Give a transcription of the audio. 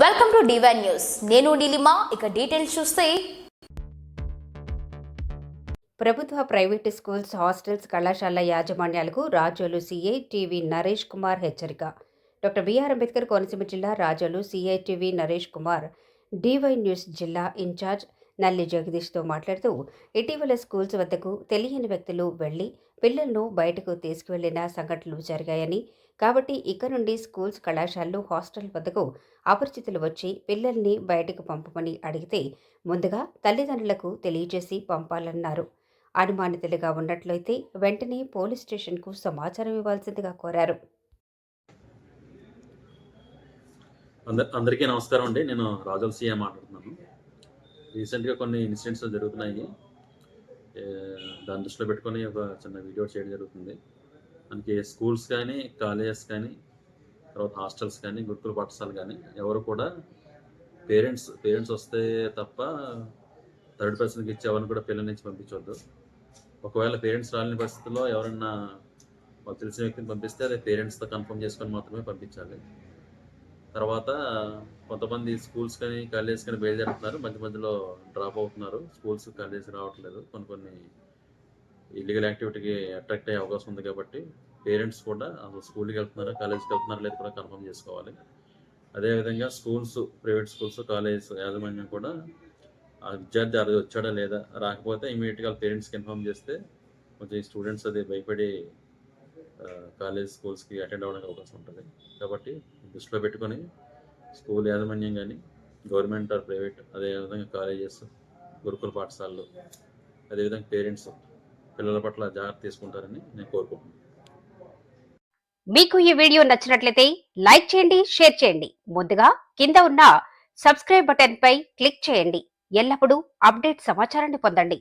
Welcome to divine news నేను నీలిమా ఇక details చూస్తే. ప్రభుత్వ ప్రైవేటు స్కూల్స్ హాస్టల్స్ కళాశాల యాజమాన్యాలకు రాజోలు సీఐ టీవీ నరేష్ కుమార్ హెచ్చరిక. డాక్టర్ బిఆర్ అంబేద్కర్ కోనసీమ జిల్లా Razole CI TV Naresh Kumar DY news జిల్లా ఇన్ఛార్జ్ నల్లి జగదీష్తో మాట్లాడుతూ ఇటీవల స్కూల్స్ వద్దకు తెలియని వ్యక్తులు వెళ్ళి పిల్లలను బయటకు తీసుకువెళ్ళిన సంఘటనలు జరిగాయని కాబట్టి ఇక నుండి స్కూల్స్ కళాశాలలు హాస్టల్ వద్దకు అపరిచితులు వచ్చి పిల్లల్ని బయటకు పంపమని అడిగితే ముందుగా తల్లిదండ్రులకు తెలియజేసి పంపాలన్నారు. అనుమానితులుగా ఉన్నట్లయితే వెంటనే పోలీస్ స్టేషన్కు సమాచారం ఇవ్వాల్సిందిగా కోరారు. అందరికీ నమస్కారం అండి. నేను రాజల్ సీఎం మాట్లాడుతున్నాను. రీసెంట్గా కొన్ని ఇన్సిడెంట్స్ జరుగుతున్నాయి. దాని దృష్టిలో పెట్టుకొని ఒక చిన్న వీడియో చేయడం జరుగుతుంది. మనకి స్కూల్స్ కానీ కాలేజెస్ కానీ తర్వాత హాస్టల్స్ కానీ గురుకుల పాఠశాలలు కానీ ఎవరు కూడా పేరెంట్స్ పేరెంట్స్ వస్తే తప్ప థర్డ్ పర్సన్కి ఇచ్చి ఎవరిని కూడా పిల్లల నుంచి పంపించవద్దు ఒకవేళ పేరెంట్స్ రాలేని పరిస్థితుల్లో ఎవరన్నా వాళ్ళు తెలిసిన వ్యక్తిని పంపిస్తే అదే పేరెంట్స్తో కన్ఫర్మ్ చేసుకొని మాత్రమే పంపించాలి. తర్వాత కొంతమంది స్కూల్స్ కానీ కాలేజెస్ కానీ బయలుదేరుతున్నారు. మధ్య మధ్యలో డ్రాప్ అవుతున్నారు. స్కూల్స్ కాలేజెస్ రావట్లేదు. కొన్ని కొన్ని ఇల్లీగల్ యాక్టివిటీకి అట్రాక్ట్ అయ్యే అవకాశం ఉంది కాబట్టి పేరెంట్స్ కూడా అసలు స్కూల్కి వెళ్తున్నారా కాలేజ్కి వెళ్తున్నారా లేదు కూడా కన్ఫర్మ్ చేసుకోవాలి. అదేవిధంగా స్కూల్స్ ప్రైవేట్ స్కూల్స్ కాలేజ్ యాజమాన్యం కూడా ఆ విద్యార్థి అది వచ్చాడా లేదా రాకపోతే ఇమీడియట్గా పేరెంట్స్కి ఇన్ఫార్మ్ చేస్తే కొంచెం ఈ స్టూడెంట్స్ అది భయపడి కాలేజ్ స్కూల్స్కి అటెండ్ అవ్వడానికి అవకాశం ఉంటుంది. కాబట్టి దృష్టిలో పెట్టుకొని స్కూల్ యాజమాన్యం కానీ గవర్నమెంట్ ఆర్ ప్రైవేట్ అదేవిధంగా కాలేజెస్ గురుకుల పాఠశాలలు అదేవిధంగా పేరెంట్స్ పిల్లల పట్ల జాగ్రత్త తీసుకుంటారని నేను కోరుకుంటున్నాను. మీకు ఈ వీడియో నచ్చినట్లయితే లైక్ చేయండి షేర్ చేయండి. ముందుగా కింద ఉన్న సబ్స్క్రైబ్ బటన్ పై క్లిక్ చేయండి. ఎల్లప్పుడూ అప్డేట్ సమాచారాన్ని పొందండి.